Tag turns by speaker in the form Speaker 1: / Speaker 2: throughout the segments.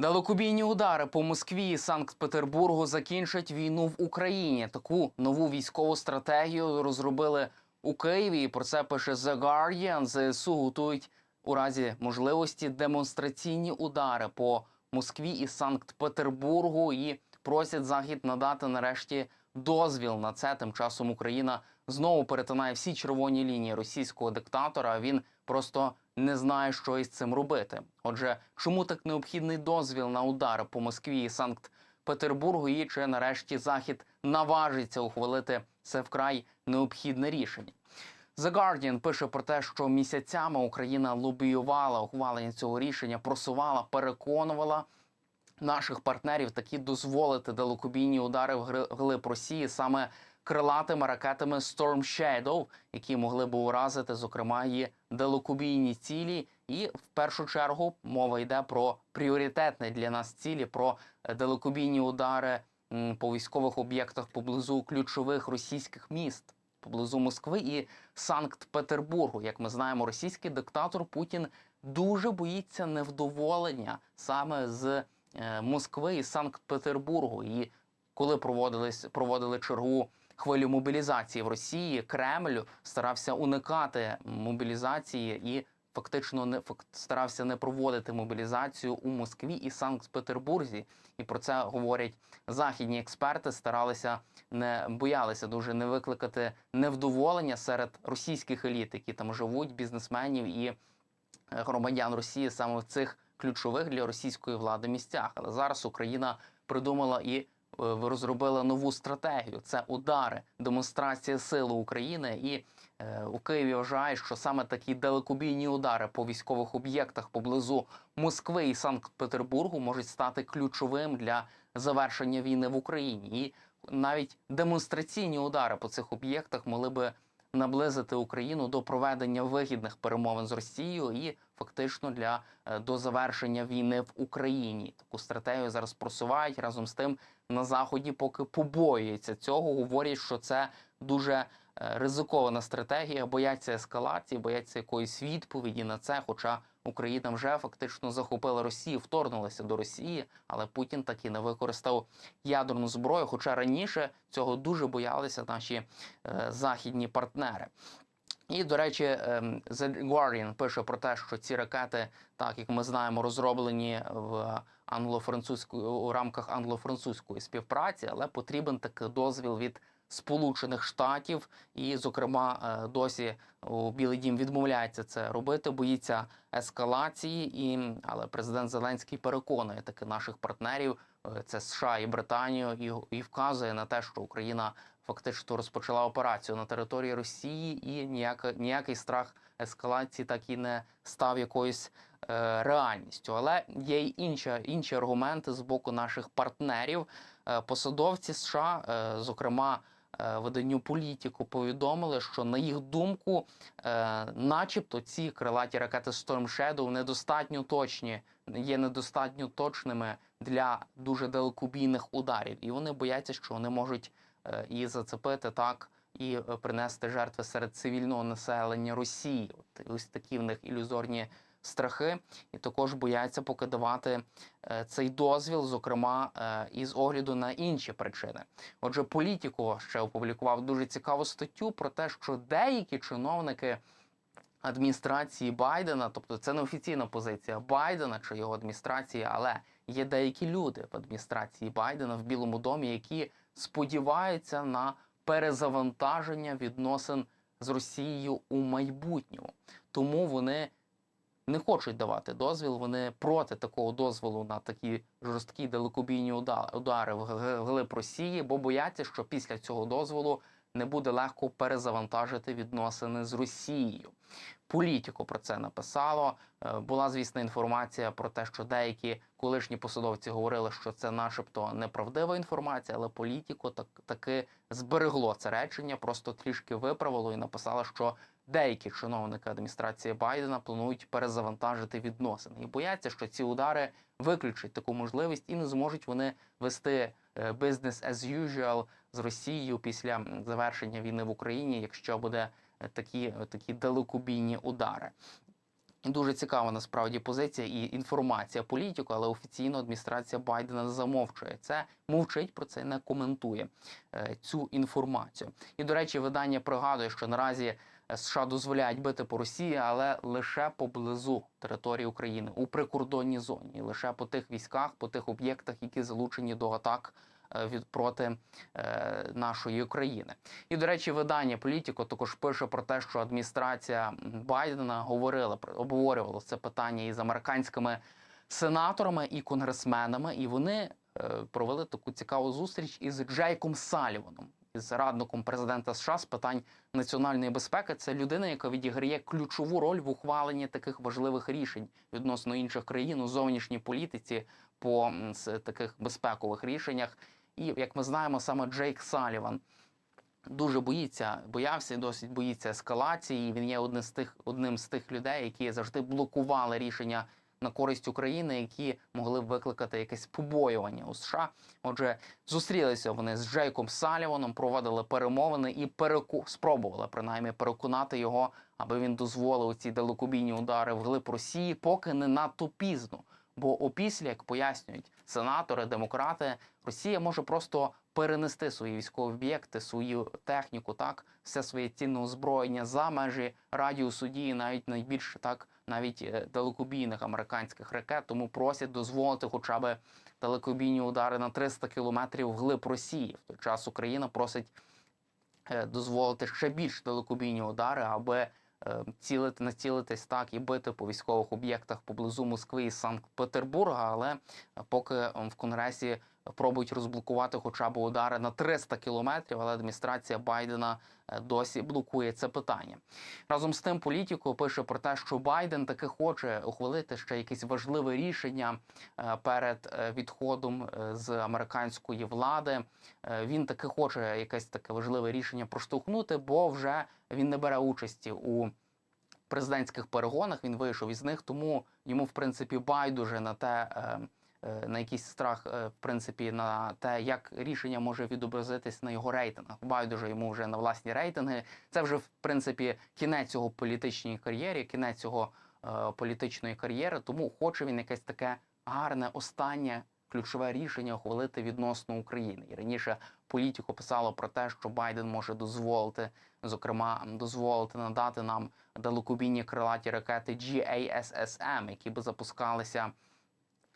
Speaker 1: Далекобійні удари по Москві і Санкт-Петербургу закінчать війну в Україні. Таку нову військову стратегію розробили у Києві. І про це пише The Guardian. ЗСУ готують у разі можливості демонстраційні удари по Москві і Санкт-Петербургу і просять захід надати нарешті дозвіл на це. Тим часом Україна знову перетинає всі червоні лінії російського диктатора. Він просто не знає, що із цим робити. Отже, чому так необхідний дозвіл на удари по Москві і Санкт-Петербургу, і чи нарешті Захід наважиться ухвалити це вкрай необхідне рішення? The Guardian пише про те, що місяцями Україна лобіювала ухвалення цього рішення, просувала, переконувала наших партнерів таки дозволити далекобійні удари в глиб Росії саме крилатими ракетами Storm Shadow, які могли б уразити, зокрема, і далекобійні цілі. І в першу чергу мова йде про пріоритетні для нас цілі, про далекобійні удари по військових об'єктах поблизу ключових російських міст. Поблизу Москви і Санкт-Петербургу, як ми знаємо, російський диктатор Путін дуже боїться невдоволення саме з е, Москви і Санкт-Петербургу. І коли проводились проводили чергу хвилю мобілізації в Росії, Кремль старався уникати мобілізації і фактично не старався не проводити мобілізацію у Москві і Санкт-Петербурзі. І про це говорять західні експерти. Старалися не боялися дуже не викликати невдоволення серед російських еліт, які там живуть, бізнесменів і е, громадян Росії саме в цих ключових для російської влади місцях. Але зараз Україна придумала і розробила нову стратегію. Це удари, демонстрація сили України. І е, у Києві вважають, що саме такі далекобійні удари по військових об'єктах поблизу Москви і Санкт-Петербургу можуть стати ключовим для завершення війни в Україні. І навіть демонстраційні удари по цих об'єктах могли би наблизити Україну до проведення вигідних перемовин з Росією і фактично для е, до завершення війни в Україні. Таку стратегію зараз просувають разом з тим на заході, поки побоюються цього. Говорять, що це дуже е, ризикована стратегія, бояться ескалації, бояться якоїсь відповіді на це. Хоча Україна вже фактично захопила Росію, вторгнулася до Росії, але Путін таки не використав ядерну зброю. Хоча раніше цього дуже боялися наші е, західні партнери. І, до речі, ем, The Guardian пише про те, що ці ракети, так як ми знаємо, розроблені в англо-французької у рамках англо-французької співпраці, але потрібен такий дозвіл від Сполучених Штатів, і, зокрема, е, досі у Білий Дім відмовляється це робити, боїться ескалації. І але президент Зеленський переконує таки наших партнерів, е, це США і Британію, і, і вказує на те, що Україна фактично розпочала операцію на території Росії, і ніяка, ніякий страх ескалації так і не став якоюсь е, реальністю. Але є й інші, інші аргументи з боку наших партнерів. Е, посадовці США, зокрема. Е, Виданню політику повідомили, що на їх думку, е, начебто, ці крилаті ракети Storm Shadow недостатньо точні, є недостатньо точними для дуже далекобійних ударів, і вони бояться, що вони можуть е, і зацепити так, і е, принести жертви серед цивільного населення Росії. От ось такі в них ілюзорні страхи, і також бояться поки давати е, цей дозвіл, зокрема е, із огляду на інші причини. Отже, політико ще опублікував дуже цікаву статтю про те, що деякі чиновники. Адміністрації Байдена, тобто це не офіційна позиція Байдена чи його адміністрації, але є деякі люди в адміністрації Байдена в Білому домі, які сподіваються на перезавантаження відносин з Росією у майбутньому. Тому вони хочуть давати дозвіл. Вони проти такого дозволу на такі жорсткі далекобійні уда- удари в глиб Росії, бо бояться, що після цього дозволу не буде легко перезавантажити відносини з Росією. Політико про це написало. Е, Була звісна інформація про те, що деякі колишні посадовці говорили, що це, начебто, неправдива інформація, але політико так таки зберегло це речення, просто трішки виправило і написало, що деякі чиновники адміністрації Байдена планують перезавантажити відносини і бояться, що ці удари виключать таку можливість і не зможуть вони вести е, business as usual з Росією після завершення війни в Україні, якщо буде е, такі, такі далекобійні удари. Дуже цікава насправді позиція і інформація політику, але офіційно адміністрація Байдена замовчує це, мовчить про це, не коментує е, цю інформацію. І до речі, видання пригадує, що наразі е, США дозволяють бити по Росії, але лише поблизу території України у прикордонній зоні, лише по тих військах, по тих об'єктах, які залучені до атак е, від проти е, нашої України. І до речі, видання Політіко також пише про те, що адміністрація Байдена говорила обговорювала це питання із американськими сенаторами і конгресменами, і вони е, провели таку цікаву зустріч із Джейком Саліваном, із радником президента США з питань національної безпеки. Це людина, яка відіграє ключову роль в ухваленні таких важливих рішень відносно інших країн у зовнішній політиці по таких безпекових рішеннях. І як ми знаємо, саме Джейк Саліван дуже боїться, боявся і досить боїться ескалації. Він є одним з тих, одним з тих людей, які завжди блокували рішення на користь України, які могли б викликати якесь побоювання у США. Отже, зустрілися вони з Джейком Саліваном, проводили перемовини і переку... спробували принаймні переконати його, аби він дозволив ці далекобійні удари вглиб Росії, поки не надто пізно. Бо опісля, як пояснюють сенатори, демократи, Росія може просто перенести свої військові об'єкти, свою техніку, так все своє цінне озброєння за межі радіусу дії, навіть найбільше так, навіть е, далекобійних американських ракет. Тому просять дозволити хоча б далекобійні удари на 300 кілометрів вглиб Росії. В той час Україна просить е, дозволити ще більш далекобійні удари, аби е, цілити, націлитись так і бити по військових об'єктах поблизу Москви і Санкт-Петербурга. Але поки в Конгресі пробують розблокувати хоча б удари на 300 кілометрів, але адміністрація Байдена е, досі блокує це питання. Разом з тим, політико пише про те, що Байден таки хоче ухвалити ще якесь важливе рішення е, перед е, відходом з американської влади. Він таки хоче якесь таке важливе рішення проштовхнути, бо вже він не бере участі у президентських перегонах. Він вийшов із них, тому йому в принципі байдуже на те. Е, На якийсь страх, е, в принципі, на те, як рішення може відобразитись на його рейтингах. Байдуже йому вже на власні рейтинги. Це вже в принципі кінець його політичній кар'єрі, кінець його е, політичної кар'єри. Тому хоче він якесь таке гарне останнє ключове рішення ухвалити відносно України. І раніше політико писало про те, що Байден може дозволити, зокрема, дозволити надати нам далекобійні крилаті ракети GASSM, які би запускалися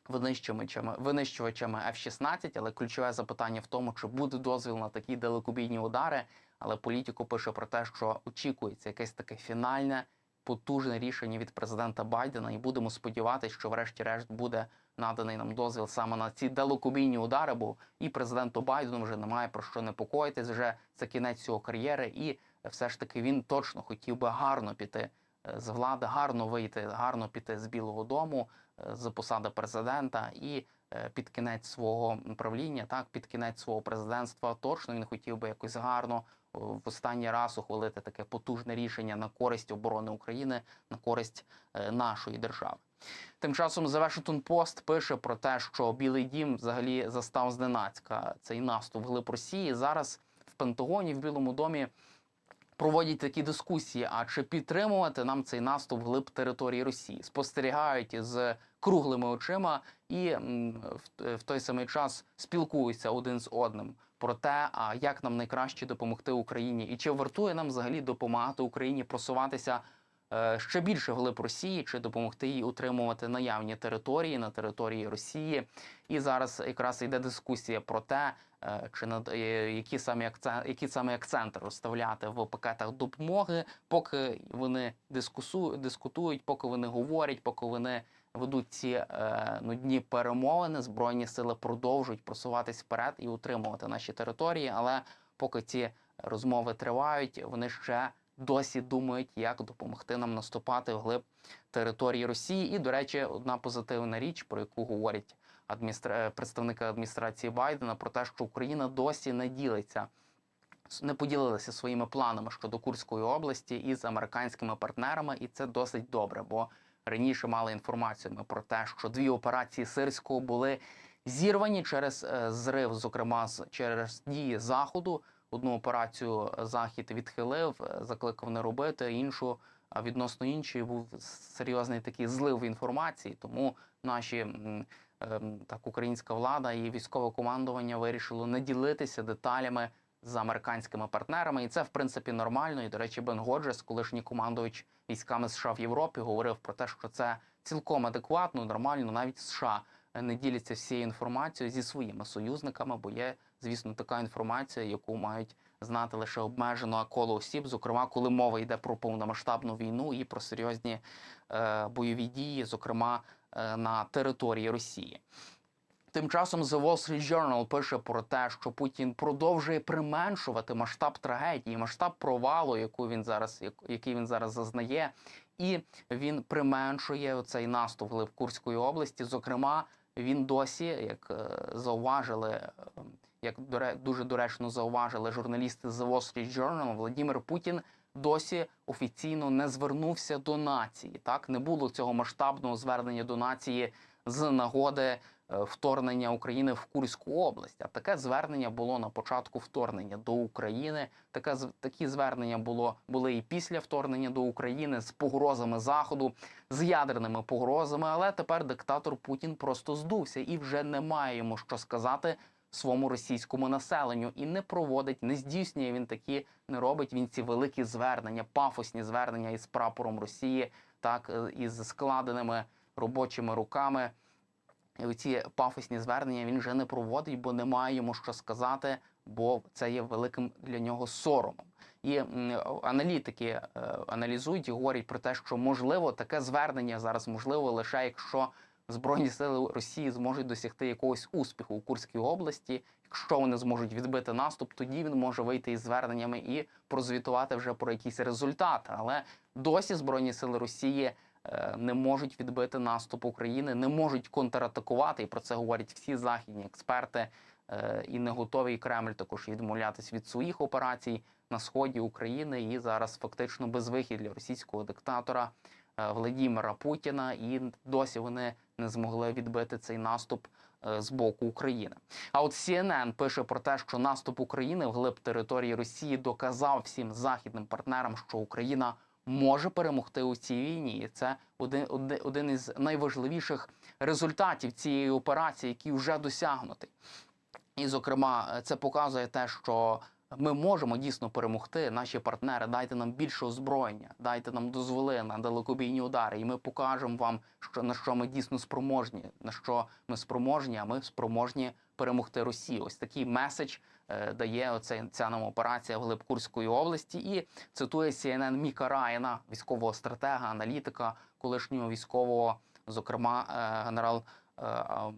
Speaker 1: винищувачами, винищувачами F-16, але ключове запитання в тому, чи буде дозвіл на такі далекобійні удари. Але політико пише про те, що очікується якесь таке фінальне потужне рішення від президента Байдена, і будемо сподіватися, що врешті-решт буде наданий нам дозвіл саме на ці далекобійні удари, бо і президенту Байдену вже немає про що непокоїтись. Вже це кінець його кар'єри, і все ж таки він точно хотів би гарно піти е, з влади, гарно вийти, гарно піти з Білого Дому з посади президента і е, під кінець свого правління, так під кінець свого президентства, точно він хотів би якось гарно в останній раз ухвалити таке потужне рішення на користь оборони України, на користь е, нашої держави. Тим часом The Washington Post пише про те, що Білий Дім взагалі застав зненацька цей наступ вглиб Росії. Зараз в Пентагоні в Білому домі проводять такі дискусії: а чи підтримувати нам цей наступ вглиб території Росії? Спостерігають з круглими очима і в, той самий час спілкуються один з одним про те, а як нам найкраще допомогти Україні, і чи вартує нам взагалі допомагати Україні просуватися е, ще більше вглиб Росії, чи допомогти їй утримувати наявні території на території Росії. І зараз якраз йде дискусія про те, чи над е, які саме акцент, які саме акценти розставляти в пакетах допомоги, поки вони дискусу, дискутують, поки вони говорять, поки вони ведуть ці е, нудні перемовини. Збройні сили продовжують просуватись вперед і утримувати наші території. Але поки ці розмови тривають, вони ще досі думають, як допомогти нам наступати вглиб території Росії. І, до речі, одна позитивна річ, про яку говорять адміністра... представники адміністрації Байдена, про те, що Україна досі не ділиться. Не поділилися своїми планами щодо Курської області із американськими партнерами, і це досить добре. Бо раніше мали інформацію ми про те, що дві операції сирського були зірвані через е, зрив, зокрема через дії заходу. Одну операцію Захід відхилив, е, закликав не робити, іншу а відносно іншої був серйозний такий злив інформації. Тому наші так українська влада і військове командування вирішило не ділитися деталями з американськими партнерами, і це в принципі нормально. І до речі, Бен Годжес, колишній командувач військами США в Європі, говорив про те, що це цілком адекватно, нормально, навіть США не діляться всією інформацією зі своїми союзниками, бо є, звісно, така інформація, яку мають знати лише обмежене коло осіб, зокрема, коли мова йде про повномасштабну війну і про серйозні е, бойові дії, зокрема на території Росії. Тим часом The Wall Street Journal пише про те, що Путін продовжує применшувати масштаб трагедії, масштаб провалу, яку він зараз, як- який він зараз зазнає, і він применшує цей наступ в Курської області. Зокрема, він досі, як е, зауважили, е, як дуже доречно зауважили журналісти The Wall Street Journal, Владимир Путін досі офіційно не звернувся до нації. Так не було цього масштабного звернення до нації з нагоди е, вторгнення України в Курську область. А таке звернення було на початку вторгнення до України. Таке такі звернення було були і після вторгнення до України з погрозами заходу, з ядерними погрозами. Але тепер диктатор Путін просто здувся і вже не має йому що сказати своєму російському населенню і не проводить, не здійснює він такі, не робить він ці великі звернення, пафосні звернення із прапором Росії, так е, із складеними робочими руками. І ці пафосні звернення він вже не проводить, бо немає йому що сказати, бо це є великим для нього соромом. І аналітики е, аналізують і говорять про те, що можливо таке звернення зараз можливо лише якщо Збройні сили Росії зможуть досягти якогось успіху у Курській області. Якщо вони зможуть відбити наступ, тоді він може вийти із зверненнями і прозвітувати вже про якісь результати. Але досі збройні сили Росії е, не можуть відбити наступ України, не можуть контратакувати. І про це говорять всі західні експерти. Е, І не готовий Кремль також відмовлятись від своїх операцій на сході України. І зараз фактично безвихід для російського диктатора е, Владімира Путіна. І досі вони не змогли відбити цей наступ е, з боку України. А от CNN пише про те, що наступ України вглиб території Росії доказав всім західним партнерам, що Україна може перемогти у цій війні. І це один, один, один із найважливіших результатів цієї операції, який вже досягнутий. І, зокрема, це показує те, що ми можемо дійсно перемогти. Наші партнери, дайте нам більше озброєння, дайте нам дозволи на далекобійні удари, і ми покажемо вам, що на що ми дійсно спроможні, на що ми спроможні, а ми спроможні перемогти Росію. Ось такий меседж е, дає оця ця нам операція в глиб Курської області. І цитує CNN Міка Райана, військового стратега, аналітика, колишнього військового, зокрема, е, генерал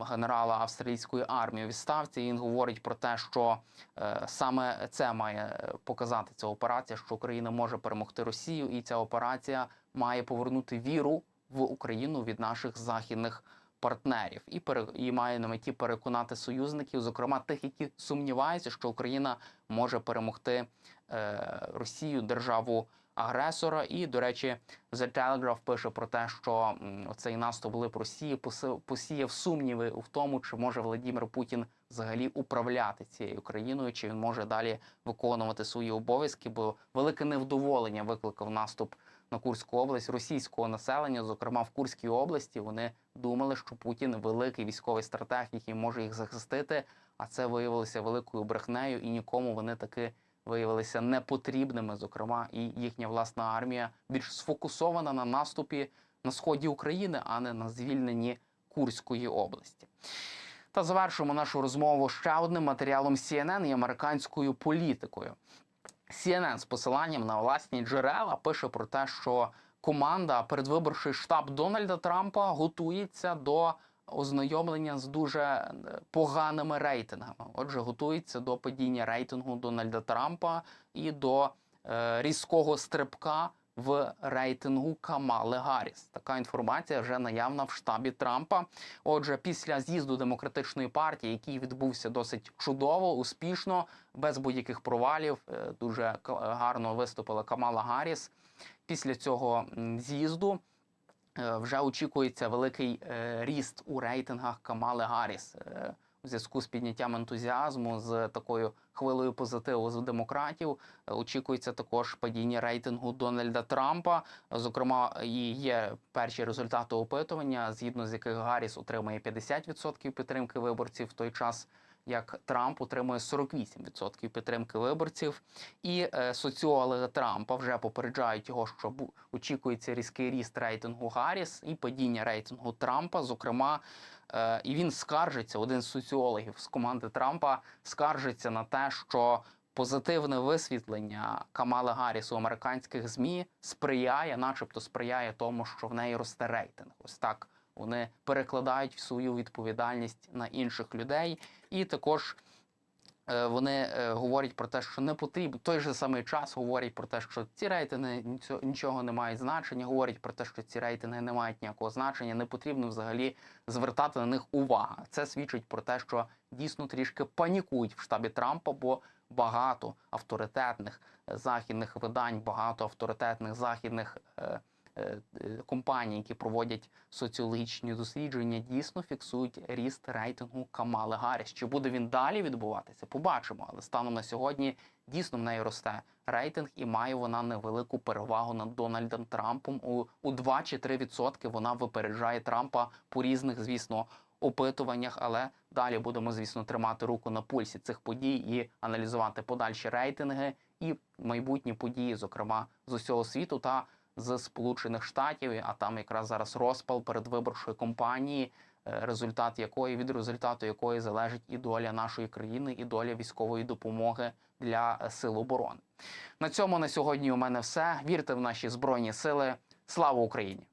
Speaker 1: генерала австралійської армії у відставці. Він говорить про те, що е, саме це має е, показати ця операція, що Україна може перемогти Росію, і ця операція має повернути віру в Україну від наших західних партнерів, і пере, і має на меті переконати союзників, зокрема тих, які сумніваються, що Україна може перемогти е, Росію, державу агресора. І, до речі, The Telegraph пише про те, що цей наступ глиб Росії посіяв сумніви в тому, чи може Владимир Путін взагалі управляти цією країною, чи він може далі виконувати свої обов'язки, бо велике невдоволення викликав наступ на Курську область російського населення, зокрема в Курській області. Вони думали, що Путін великий військовий стратег, який може їх захистити. А це виявилося великою брехнею, і нікому вони таки виявилися непотрібними. Зокрема, і їхня власна армія більш сфокусована на наступі на сході України, а не на звільненні Курської області. Та завершуємо нашу розмову ще одним матеріалом CNN і американською політикою. CNN з посиланням на власні джерела пише про те, що команда передвиборчий штаб Дональда Трампа готується до ознайомлення з дуже е, поганими рейтингами. Отже, готується до падіння рейтингу Дональда Трампа і до е, різкого стрибка в рейтингу Камали Гарріс. Така інформація вже наявна в штабі Трампа. Отже, після з'їзду демократичної партії, який відбувся досить чудово, успішно, без будь-яких провалів, е, дуже гарно виступила Камала Гарріс. Після цього з'їзду вже очікується великий е, ріст у рейтингах Камали Гарріс. Е, в зв'язку з підняттям ентузіазму, з такою хвилею позитиву з демократів. е, Очікується також падіння рейтингу Дональда Трампа. Зокрема, і є перші результати опитування, згідно з яких Гарріс отримує 50% підтримки виборців в той час. Як Трамп отримує 48% підтримки виборців, і е, соціологи Трампа вже попереджають його, що очікується різкий ріст рейтингу Гарріс і падіння рейтингу Трампа. Зокрема, е, і він скаржиться. Один з соціологів з команди Трампа скаржиться на те, що позитивне висвітлення Камали Гарріс у американських змі сприяє, начебто, сприяє тому, що в неї росте рейтинг. Ось так вони перекладають свою відповідальність на інших людей, і також. е, Вони е, говорять про те, що не потрібно той же самий час говорять про те, що ці рейтинги нічого не мають значення. Говорять про те, що ці рейтинги не мають ніякого значення. Не потрібно взагалі звертати на них увагу. Це свідчить про те, що дійсно трішки панікують в штабі Трампа, бо багато авторитетних е, західних видань, багато авторитетних західних е, е, е, які проводять соціологічні дослідження, дійсно фіксують ріст рейтингу Камали Гарріс. Чи буде він далі відбуватися? Побачимо. Але станом на сьогодні дійсно в неї росте рейтинг, і має вона невелику перевагу над Дональдом Трампом. У, у 2 чи 3 відсотки вона випереджає Трампа по різних, звісно, опитуваннях. Але далі будемо, звісно, тримати руку на пульсі цих подій і аналізувати подальші рейтинги і майбутні події, зокрема з усього світу та з Сполучених Штатів, а там якраз зараз розпал передвиборчої кампанії, е, результат якої від результату якої залежить і доля нашої країни, і доля військової допомоги для е, сил оборони. На цьому на сьогодні у мене все. Вірте в наші збройні сили. Слава Україні!